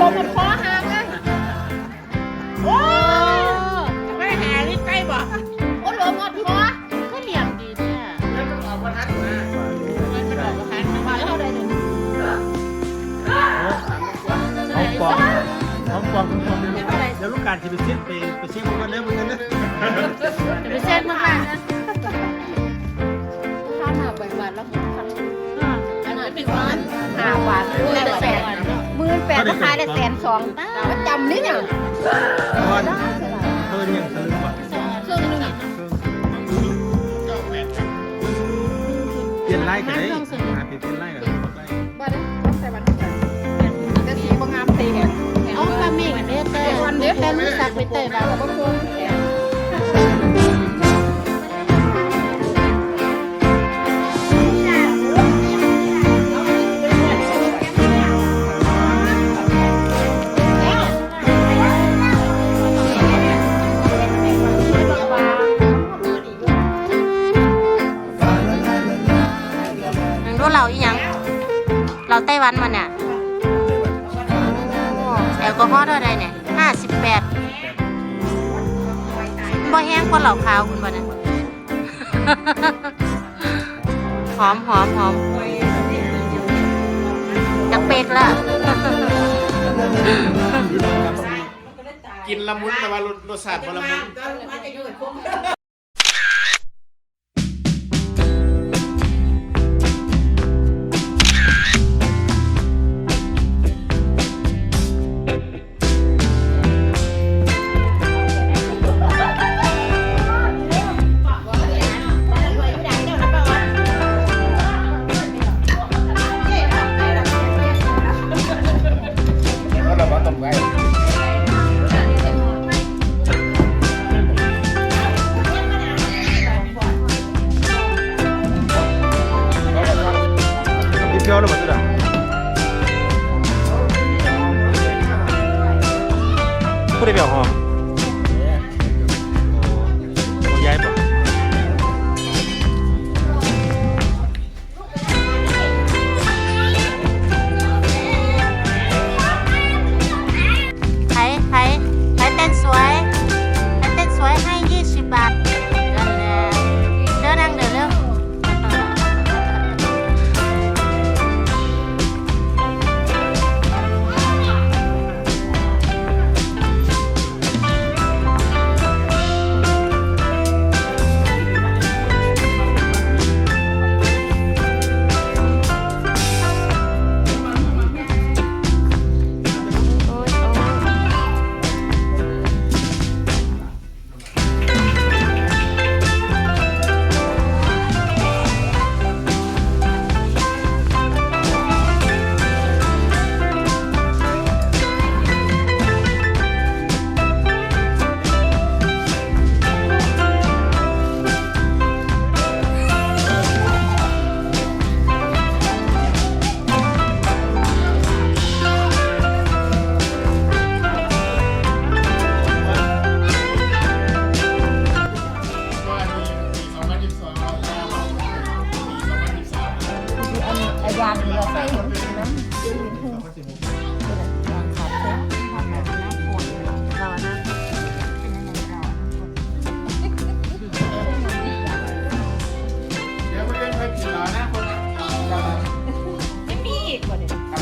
ลงมาคอหางนะโอ้ไม่หาลิ้นใกล้บ่โอ้ลงมาคอก็เหลี่ยมดีเนี่ยแล้วมันออกประทัดมามันอกประทัดมาแล้วเท่าไรหนึ่งของอมของปลอมของปลอมเดี๋ยวลูกการจะไปเช็คไปไปเช็คมันกันเด้อมันกันเด้จะไปเช็คมันกันนะข้าวหน้าใบหวานแล้วของคันอันนั้เป็นหวานหน้าหวานด้วย ปดก็ขายได้แสนสองประจำนี่เนี่ยตอนเพิ่นยังสลึงว่ะเครื่องนึงเปลี่ยนไล่กันได้หาเปลี่ยนไล่กันไล่ว่าได้ใส่วันนี้จะสีบางงามตีแหงเอาปลาเมฆเด้อเต้วันเด้อแต่รู้จักไปเต้บ้างบ่ควาอีหยังเราไต้หวันมันเนี่ยแอลกอฮอล์เท่าไรเนี่ยห้าสิบแปดบ่แห้งกว่าเหล่าขาวคุณบ่เนี่ยหอมหอมหอมจักเป็กละกินละมุนแต่ว่ารสรสชาติบ่ละมุน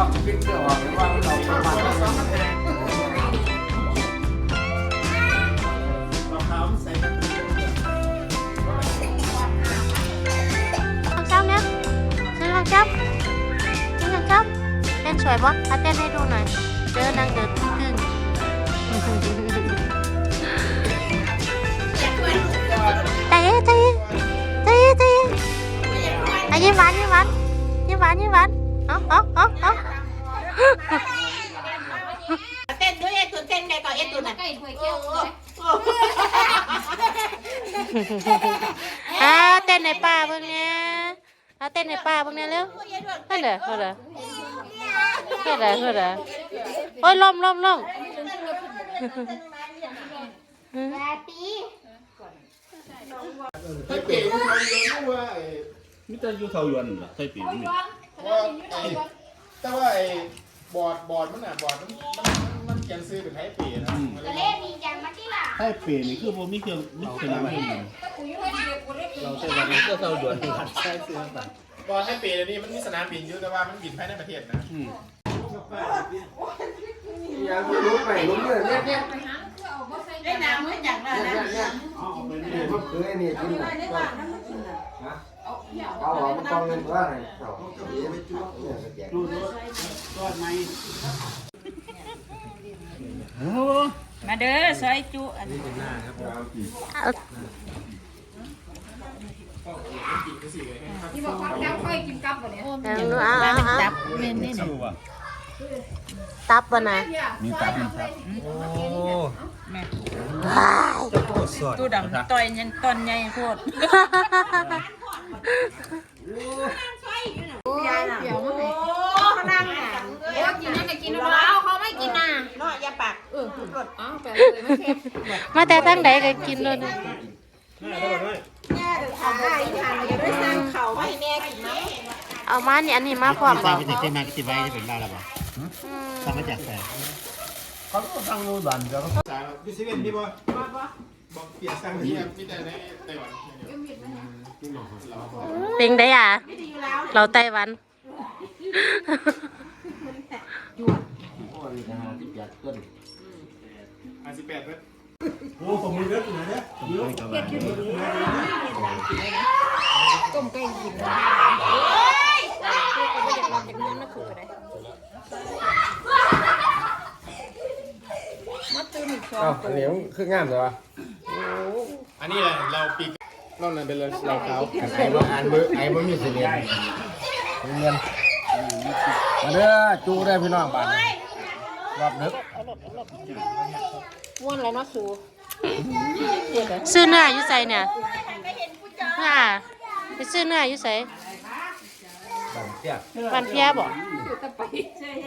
เนี่ยอันรอบขึ้นเสื้อออกหรือว่าเราประมาณละสองคะแนนเราขาวใส่กันของเจ้าเนี่ยซื้อของเจ้าซื้อของเจ้าเต้นสวยปะถ้าเต้นให้ดูหน่อยเดินนั่งเดินตึ้งตึ้งใจเย็นใจเย็นใจเย็นใจเย็นอะยิ้มหวานยิ้มหวานยิ้มหวานยิ้มหวาน เต้นด้วยเอ็ดตุนเต้นไงก่อนเอ็ดตุนอะใกล้ถ้วยแก้วเลยอ่าเต้นในป่าเบิ่งเนี่ยเอาเต้นในป่าเบิ่งเนี่ยเร็วนั่นเด้อนั่นเด้อนั่นเด้อนั่นเด้อโอ้ยล้มล้มล้มไทยเป๋ที่เขาเรียนว่าไอ้มิตรยูเทายวนเหรอไทยปีนี่ว่าไอ้แต่ว่าไอ้ บอร์ดบอร์ดมันอะบอร์ดมันมันมันเขียนซื้อเป็นไทยเป๋นะมันเลยไทยปีนี่คือบ่มีเครื่องมีเครื่องมือเราใช้วันนี้ก็เท่าหยวนหัดใช้ซื้อต่างบอร์ดไทยเป๋เดี๋ยวนี้มันมีสนามบินอยู่แต่ว่ามันบินภายในประเทศนะอืมยังไม่รู้ไปรู้เลยเนี่ยเนี่ยได้น้ำไม่จังเลยนะนี่มันเคยนี่กินนะ เอาออกมาต้องเงินว่าไงเอาเนี่ยก็แจกดูดูรอดไหมมาเด้อซอยจุอันนี่เป็นหน้าครับผมที่บอกว่าแก้วค่อยกินกับบ่เนี่ยเอาเอาเอาจับเมนนี่สู้อะตับบ่นะมีตับมีตับโอ้ว้ายสดตู้ดำต่อยยันตอนใหญ่โคตร ยายเดี๋ยวมาให้โอ้เขานั่งหาเดี๋ยวกินนั่นก็กินแล้วเขาไม่กินน่ะเนาะอย่าปากเออหลดอ้าวไปเลยไม่เค็มมาแต่ทั้งใดก็กินเลยนะแม่เดี๋ยวทำได้ทานอย่าได้สั่งเขาไม่แม่กินนะเอามานี่อันนี้มาพร้อมบ่ไปติดมาติดไว้จะเป็นบ้าแล้วป่ะอืมต้องมาจากแต่เขาก็ตั้งรูดันเดี๋ยว เขาสาวพี่ซิเว่นพี่บอยบอกเปลี่ยนสั่งนี่นี่มีแต่ในไต้หวันเป็นได้อะ ไม่ดีอยู่แล้ว เราไต้หวันโอ้ยนะฮะที่แจกต้นห้าสิบแปดเพื่อนโอ้ผมมือเล็กอยู่นะเนี่ยเยอะต้มไก่กินนะเฮ้ยก็ไม่อยากลองจากนั้นนะคืออะไรมาตื่นอีกสอ เอ้าอันนี้มันคืองามเลยวะอันนี้แหละเราปีกนอกนั้นเป็นเลยเราขาวไอ้บ่อันบ่ไอ้บ่มีเสียงเงินมาเด้อจูได้พี่น้องบ้านรอบนึกม้วนแล้วเนาะสูซื้อเนื้ออยู่ไสเนี่ยน่ะไปซื้อเนื้ออยู่ไสบ้านเตี้ยบ้านเพียบ่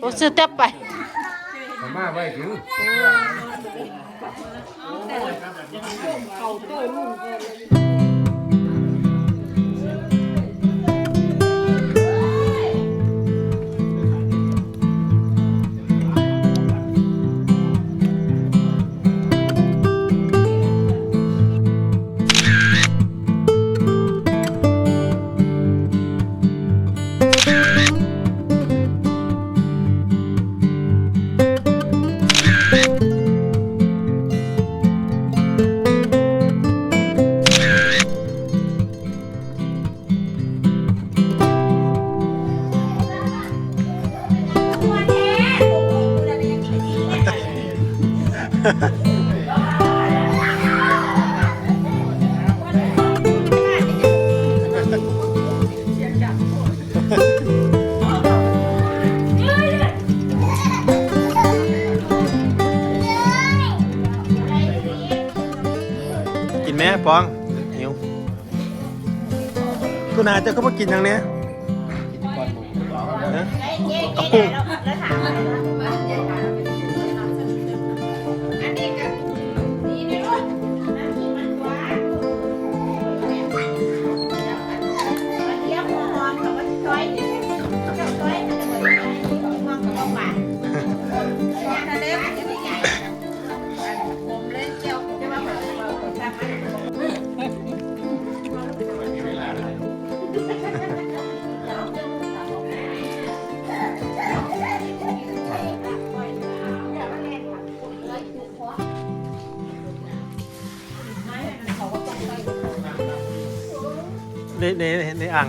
โอ้ซื้อแต่ไป มามาไว้ถึงกิ นไหมปองหิวคุณอาเจะก็มากินอย่างเนี้ยฮะเย้ ใหญ่ผมเล่นเจียวจะมาแบบเราทำมัน ในในในอ่าง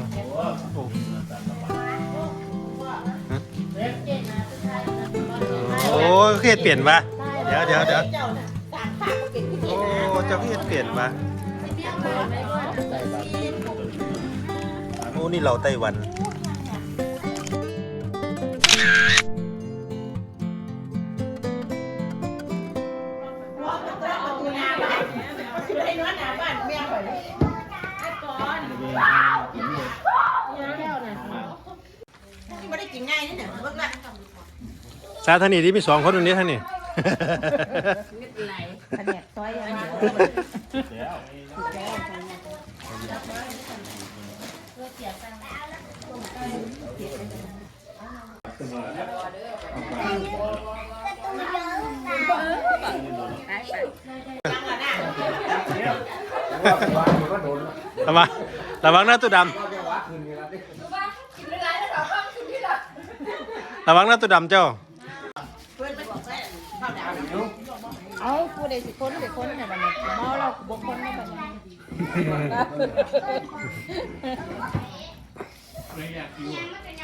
เครียดเปลี่ยนปะเดี๋ยวเดี๋ยวเดี๋ยวเจ้าน่ะสามภาคก็เป็นที่โอ้เจ้าเครียดเปลี่ยนปะโอ้นี่เราไต้หวันาธานี่ที่มีสองคนตรงนี้ท่านนี่แผนกซอยอย่างเดียวระวังระวังหน้าตัวดำระวังหน้าตัวดำเจ้า เพื่อนมันบอกว่าเข้าดาวเอาผู้ใดสิคนสิคนเนี่ยมันเมาเราบ่คนเนี่ยมัน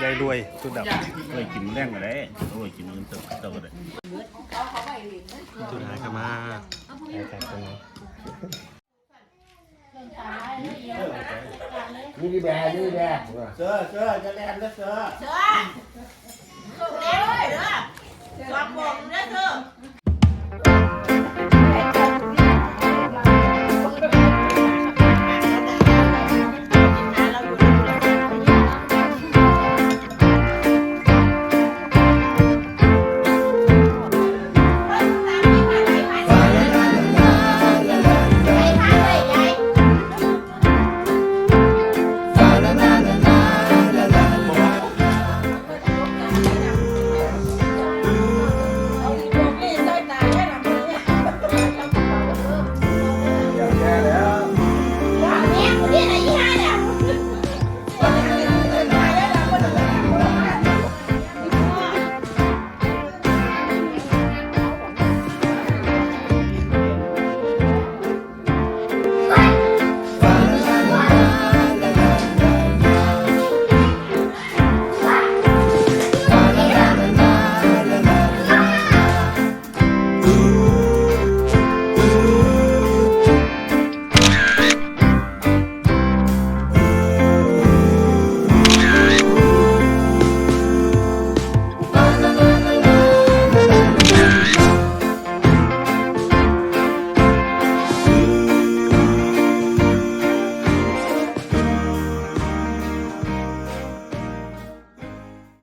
ยายรวยสุดดับเคยกินแรงก็ได้โอ้ยกินมันเติบเติบก็ได้สุดท้ายก็มาใส่กันเนาะนี่ดีแบร์นี่ดีแบร์เสือเสือจะแลนแล้วเสือเสือสุกแล้วเลยเด้อความบ่งเด้อเสือ